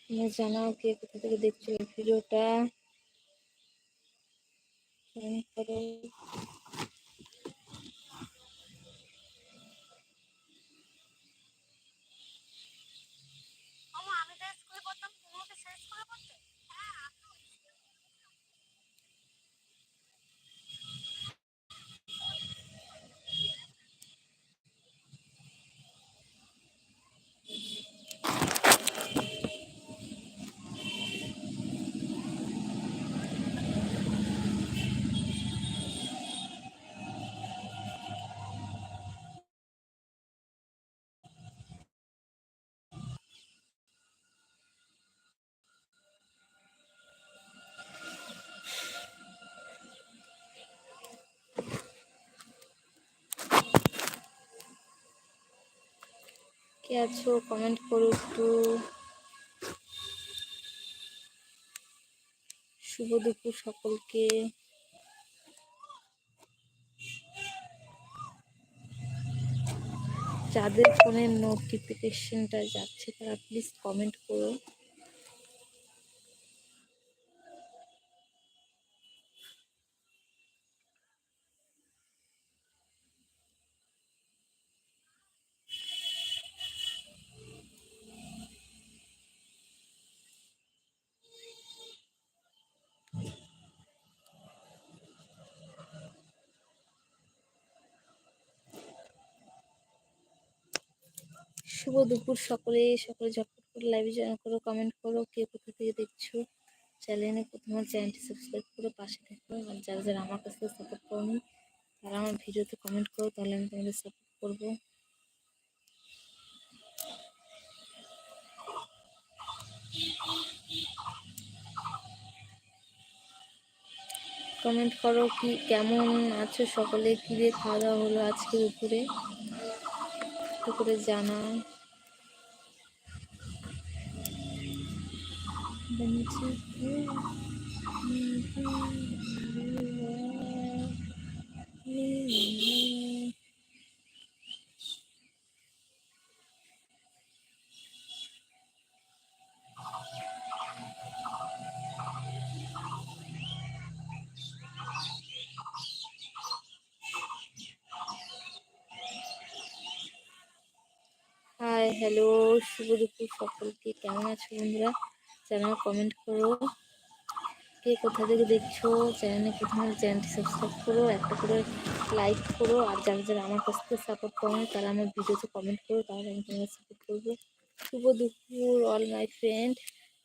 তোমরা জানাও কে কোথা থেকে দেখছ ভিডিওটা। কে আছো? কমেন্ট করো একটু। শুভ দুপুর সকলকে। যাদের ফোনের নোটিফিকেশনটা যাচ্ছে, তারা প্লিজ কমেন্ট করো। শুভ দুপুর সকলে। সকলে ঝটপট করে লাইভে জয়েন করো কমেন্ট করো, কে কোথা থেকে দেখছ চ্যানেলে প্রথম চ্যানেলটি সাবস্ক্রাইব করো পাশে থাকো। আর যারা যারা আমার কাছ থেকে সাপোর্ট করনি, তারা আমার ভিডিওতে কমেন্ট করো, তাহলে আমি তোমাদের সাপোর্ট করব। কমেন্ট করো কি, কেমন আছো সকলে? কি দিয়ে খাওয়া দাওয়া হলো আজকে দুপুরে? করে জানাও। হাই হ্যালো শুভ দুপুর সকলকে। কেমন আছো বন্ধুরা? জানাও কমেন্ট করো। কে কোথা থেকে দেখছ চ্যানেলে প্রথমে চ্যানেলটি সাবস্ক্রাইব করো, একটা করে লাইক করো। আর যারা যারা আমার কাছ থেকে সাপোর্ট করো তারা আমার ভিডিওতে কমেন্ট করো, তাহলে আমি তোমাদের সাপোর্ট করব। শুভ দুপুর অল মাই ফ্রেন্ড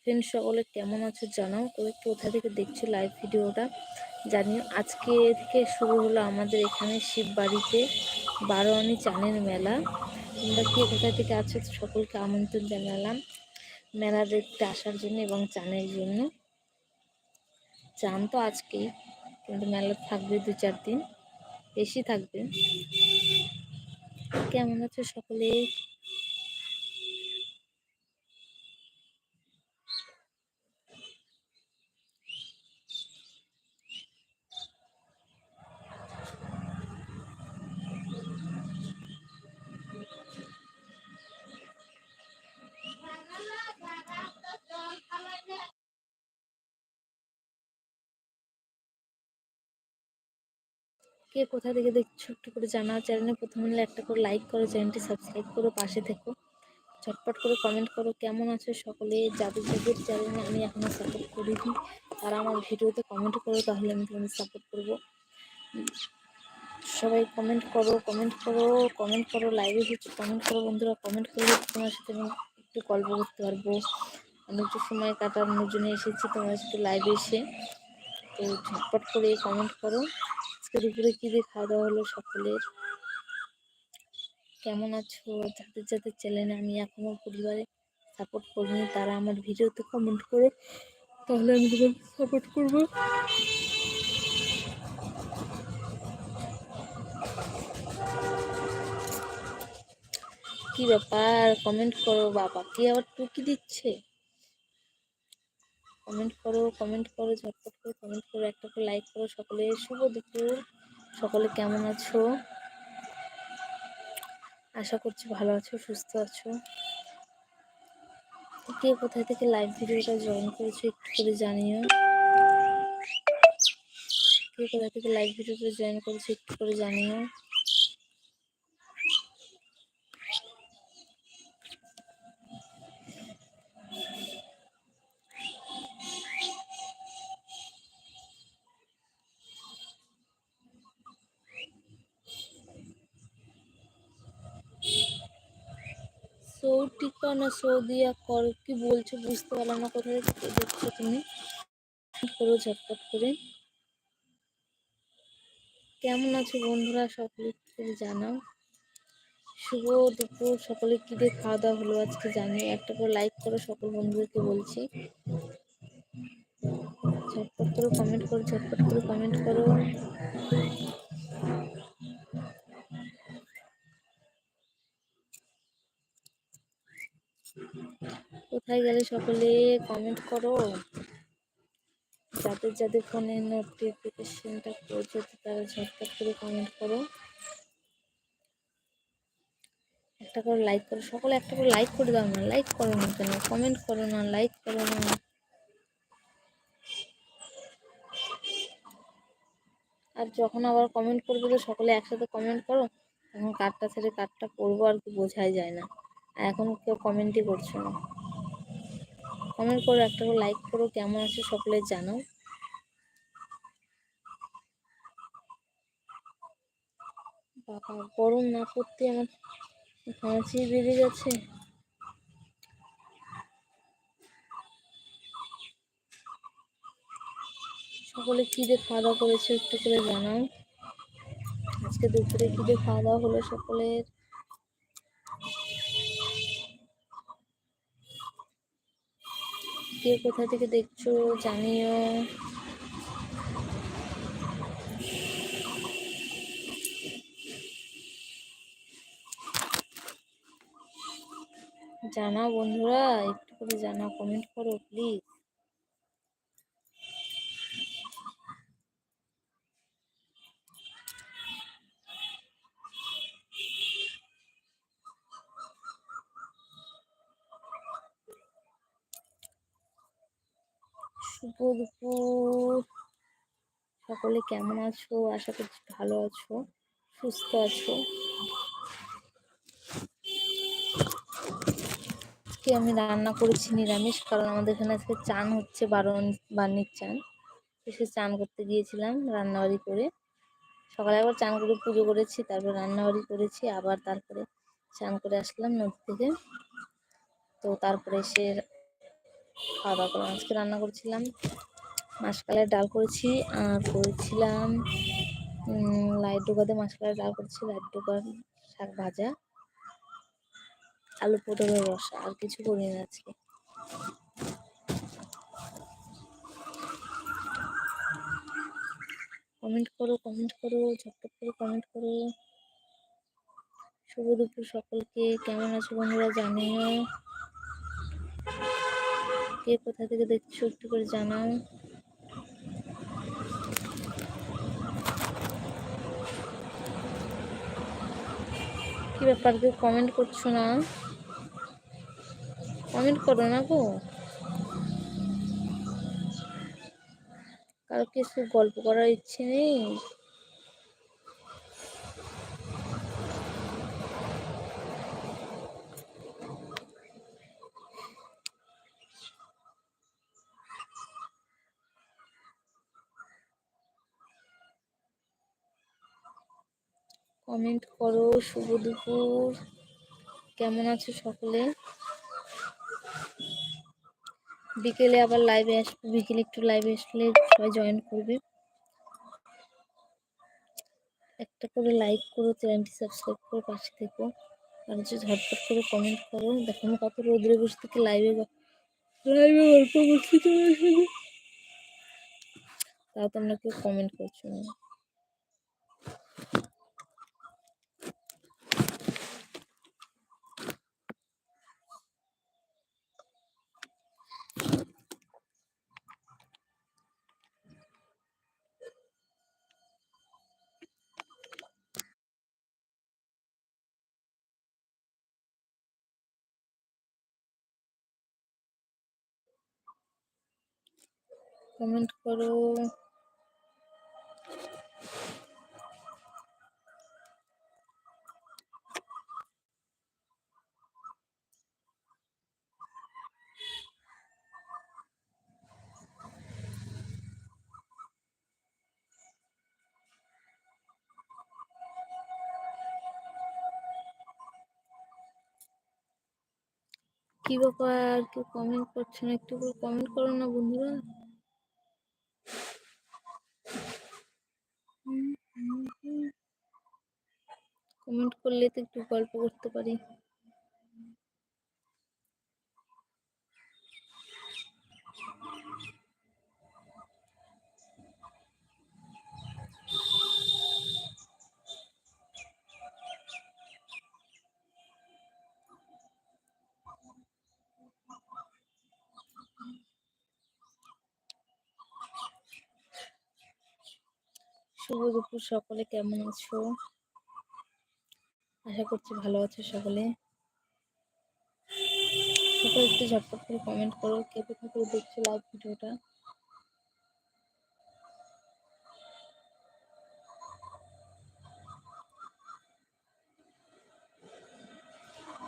ফ্রেন্ড সকলে কেমন আছো জানাও। তবে কোথা থেকে দেখছ লাইভ ভিডিওটা জানিও। আজকে থেকে শুরু হলো আমাদের এখানে শিববাড়িতে বারোয়ানি চানের মেলা। তোমরা কে কোথা থেকে আছো সকলকে আমন্ত্রণ জানালাম। মেলা দেখতে আসার জন্য এবং চানের জন্য। চান তো আজকেই, কিন্তু মেলা থাকবে দু চার দিন, বেশি থাকবে। কেমন আছে সকলে? কে কোথা থেকে দেখছ একটু করে জানাও চ্যানেলে প্রথম হলে একটা করে লাইক করো, চ্যানেলটি সাবস্ক্রাইব করো, পাশে থেকো। চটপট করে কমেন্ট করো, কেমন আছো সকলে? যাদের যাদের চ্যানেলে আমি এখনও সাপোর্ট করিনি, তারা আমার ভিডিওতে কমেন্ট করো, তাহলে আমি তোমাদের সাপোর্ট করব। সবাই কমেন্ট করো কমেন্ট করো কমেন্ট করো লাইভে হচ্ছে কমেন্ট করো। বন্ধুরা কমেন্ট করলে তোমার সাথে আমি একটু গল্প করতে পারব। আমি একটু সময় কাটানোর জন্য এসেছি তোমার সাথে লাইভে এসে। তো ঝটপট করে কমেন্ট করো। আজকে দুপুরে কী দিয়ে খাওয়া দাওয়া হলো সকলের? কেমন আছো? যাদের যাদের চ্যানেলে আমি এখনও পরিবারে সাপোর্ট করিনি তারা আমার ভিডিওতে কমেন্ট করে তাহলে আমি তোমাকে সাপোর্ট করব। কি ব্যাপার? কমেন্ট করো, বাবা। কি আবার টুকি দিচ্ছে? কমেন্ট করো কমেন্ট করো, ঝটপট করে কমেন্ট করো, একটা করে লাইক করো, সকলে শুভ দুপুর। সকলে কেমন আছো? আশা করছি ভালো আছো, সুস্থ আছো। কে কোথায় থেকে লাইভ ভিডিওটা জয়েন করেছ একটু করে জানিও। কে কোথা থেকে লাইভ ভিডিওটা জয়েন করেছ একটু করে জানিও। সৌটিকা না সৌদিয়া কর, কি বলছো বুঝতে পারলাম না, কোথায় দেখছ তুমি? করো ঝটপট করে। কেমন আছো বন্ধুরা, সকলে জানাও? শুভ দুপুর, সকলে কি দিয়ে খাওয়া দাওয়া হলো আজকে জানি, একটা করে লাইক করো, সকল বন্ধুদেরকে বলছি। ঝটপট করে কমেন্ট করো, ঝটপট করে কমেন্ট করো। কোথায় গেলে সকলে কমেন্ট করো? যাদের যাদের ফোনে নোটিফিকেশনটা করছ তারা ঝটপট করে কমেন্ট করো। একটা করে লাইক করো। সকলে একটা করে লাইক করে দাও না। লাইক করো না কেন? কমেন্ট করো না লাইক করো না। আর যখন আবার কমেন্ট করবে তো সকলে একসাথে কমেন্ট করো। তখন কার্ডটা ছেড়ে কার্ডটা পড়ব আর কি, বোঝাই যায় না। এখন কেউ কমেন্টই করছে না। কমেন্ট করো, একটা করে লাইক করো, কেমন আছে সকলে জানাও। বাবা, গরম না পড়তে আমার হাঁচি বেড়ে গেছে। সকলে কী দিয়ে খাওয়া দাওয়া করেছে একটু করে জানাও। আজকে দুপুরে কী দিয়ে খাওয়া দাওয়া হলো সকলের? কে কোথা থেকে দেখছ জানিও। জানাও বন্ধুরা একটু করে জানাও কমেন্ট করো প্লিজ সকলে কেমন আছো? আশা করছি ভালো আছো, সুস্থ আছো। আমি রান্না করেছি নিরামিষ, কারণ আমাদের এখানে আজকে চান হচ্ছে বারণ বার্নির চান। সে চান করতে গিয়েছিলাম রান্নাবাড়ি করে। সকালে একবার চান করে পুজো করেছি, তারপর রান্নাবাড়ি করেছি, আবার তারপরে চান করে আসলাম নদী থেকে তো তারপরে এসে খাওয়া দাওয়া করলাম আজকে রান্না করেছিলাম। মাসকালের ডাল করেছি আর করেছিলাম লাইট ডোকাতে মাসকালের ডাল করেছি, লাইট ডোকার শাক ভাজা, আলু পটলের রসা, আর কিছু করি না আজকে। কমেন্ট করো কমেন্ট করো, ঝটপট করে কমেন্ট করো। শুভ দুপুর সকলকে, কেমন আছো বন্ধুরা জানিও। কে কোথা থেকে দেখছ, একটু করে জানাও। কি ব্যাপার কেউ কমেন্ট করছ না? কমেন্ট করো না গো। কারও কিছু গল্প করার ইচ্ছে নেই? কমেন্ট করো, শুভ দুপুর। কেমন আছো সকলে? বিকেলে আবার লাইভে আসবে বিকেলে একটু লাইভে আসলে সবাই জয়েন করবে। একটা করে লাইক করো চ্যানেলটি সাবস্ক্রাইব করে, পাশে থেকো। আর হচ্ছে ঝটপট করে কমেন্ট করো। দেখো আমি কত রোদ্রে বসে থেকে লাইভে লাইভে গল্প করছি তোমার তাও তোমরা কেউ কমেন্ট করছ না। কমেন্ট করো। কি ব্যাপার? কেউ কমেন্ট করছে না একটু করে কমেন্ট করো না বন্ধুরা কমেন্ট করলে তো একটু গল্প করতে পারি। সকলে কেমন আছো? আশা করছি ভালো আছো সকলে। সকলে একটু ঝটপট করে কমেন্ট করো, কে কোথা করে দেখছ লাইভ ভিডিওটা।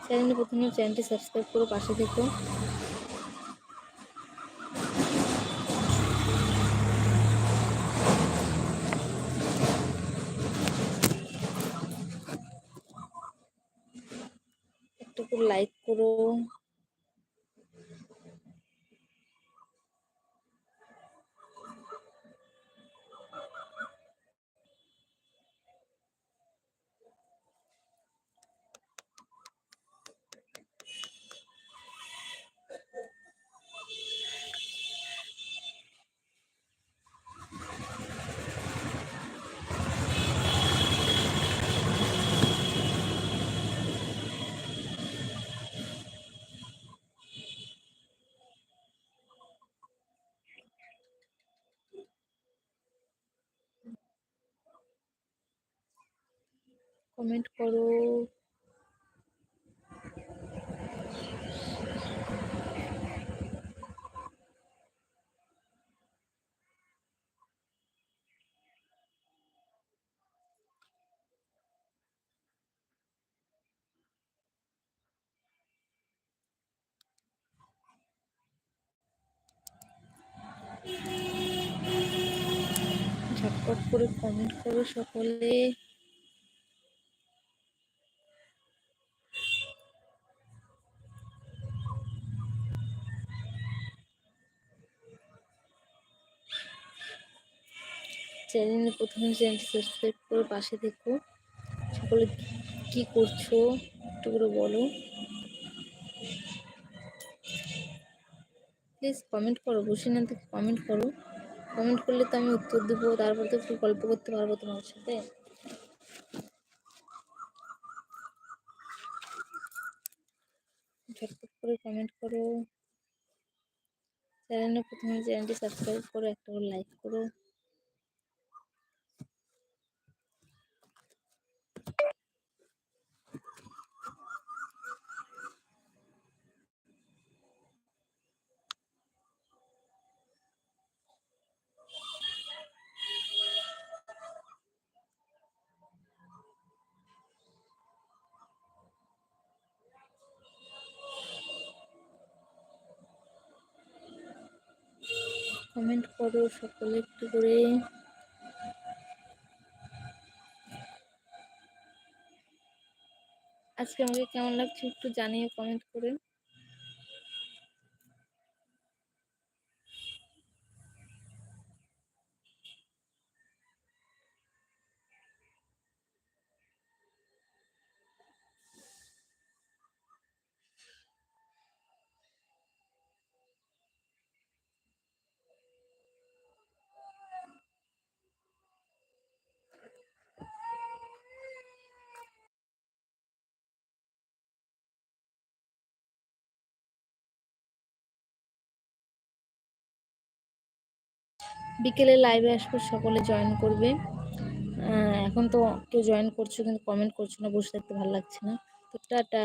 চ্যানেলে প্রথমে চ্যানেলটি সাবস্ক্রাইব করো, পাশে থেকো একটা করে লাইক করো কমেন্ট করো। ঝটপট করে কমেন্ট করো সকলে। চ্যানেলে প্রথমে চ্যানেলটি সাবস্ক্রাইব করে, পাশে দেখো সকলে কি করছ, একটু করে বলো। প্লিজ কমেন্ট করো, বসে না থেকে কমেন্ট করো। কমেন্ট করলে তো আমি উত্তর দেবো, তারপর তো একটু গল্প করতে পারব তোমার সাথে। করে কমেন্ট করো। চ্যানেলে প্রথমে চ্যানেলটি সাবস্ক্রাইব করো, একটা করে লাইক করো। কমেন্ট করো সকলে একটু করে। আজকে আমাকে কেমন লাগছে একটু জানিয়ে কমেন্ট করে। বিকেলে লাইভে আসব, সকলে জয়েন করবে। এখন তো কেউ জয়েন করছ কিন্তু কমেন্ট করছ না, বসে থাকতে ভালো লাগছে না। তো টাটা।